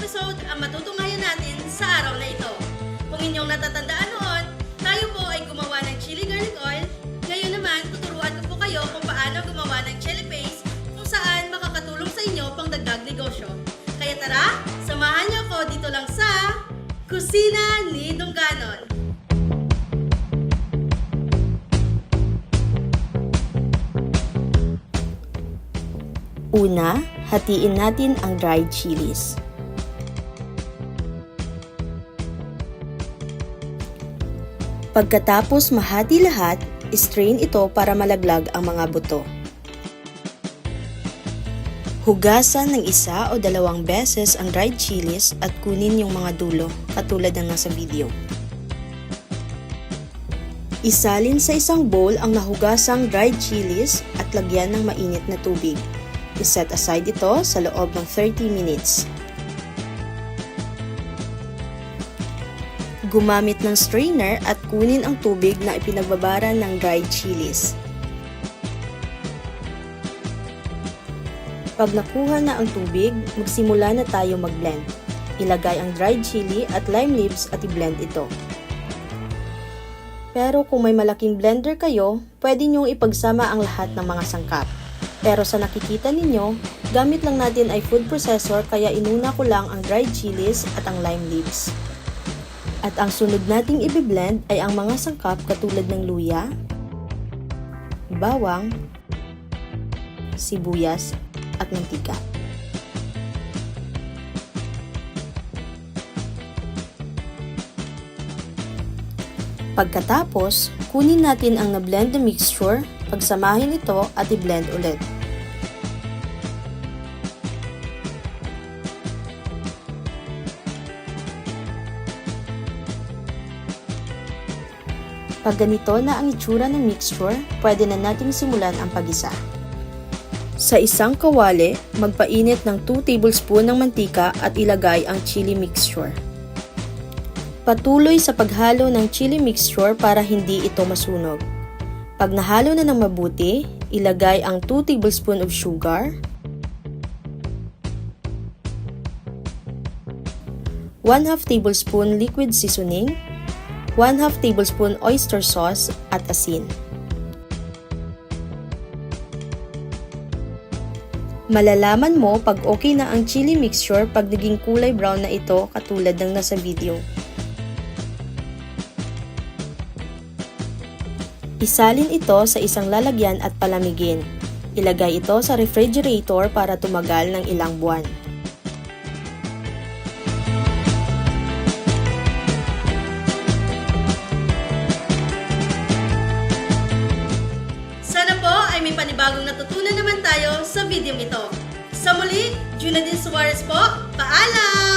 episode ang matutunghayan natin sa araw na ito. Kung inyong natatandaan noon, tayo po ay gumawa ng chili garlic oil. Ngayon naman, tuturuan ko po kayo kung paano gumawa ng chili paste kung saan makakatulong sa inyo pang dagdag negosyo. Kaya tara, samahan niyo ako dito lang sa Kusina ni Dungganon. Una, hatiin natin ang dried chilies. Pagkatapos mahati lahat, strain ito para malaglag ang mga buto. Hugasan ng isa o dalawang beses ang dried chilies at kunin yung mga dulo, katulad ng nasa video. Isalin sa isang bowl ang nahugasang dried chilies at lagyan ng mainit na tubig. I-set aside ito sa loob ng 30 minutes. Gumamit ng strainer at kunin ang tubig na ipinagbabaran ng dried chilies. Pag nakuha na ang tubig, magsimula na tayo mag-blend. Ilagay ang dried chili at lime leaves at i-blend ito. Pero kung may malaking blender kayo, pwede niyong ipagsama ang lahat ng mga sangkap. Pero sa nakikita ninyo, gamit lang natin ay food processor kaya inuna ko lang ang dried chilies at ang lime leaves. At ang sunod nating ibiblend ay ang mga sangkap katulad ng luya, bawang, sibuyas, at mantika. Pagkatapos, kunin natin ang na-blend na mixture, pagsamahin ito at i-blend ulit. Pag ganito na ang itsura ng mixture, pwede na nating simulan ang pagisa. Sa isang kawali, magpainit ng 2 tablespoon ng mantika at ilagay ang chili mixture. Patuloy sa paghalo ng chili mixture para hindi ito masunog. Pag nahalo na ng mabuti, ilagay ang 2 tablespoon of sugar, 1 2 tablespoon liquid seasoning, 1 2 tablespoon oyster sauce at asin. Malalaman mo pag okay na ang chili mixture pag naging kulay brown na ito katulad ng nasa video. Isalin ito sa isang lalagyan at palamigin. Ilagay ito sa refrigerator para tumagal ng ilang buwan. Ay may panibagong natutunan naman tayo sa video ito. Sa muli, Junadine Suarez po, paalam!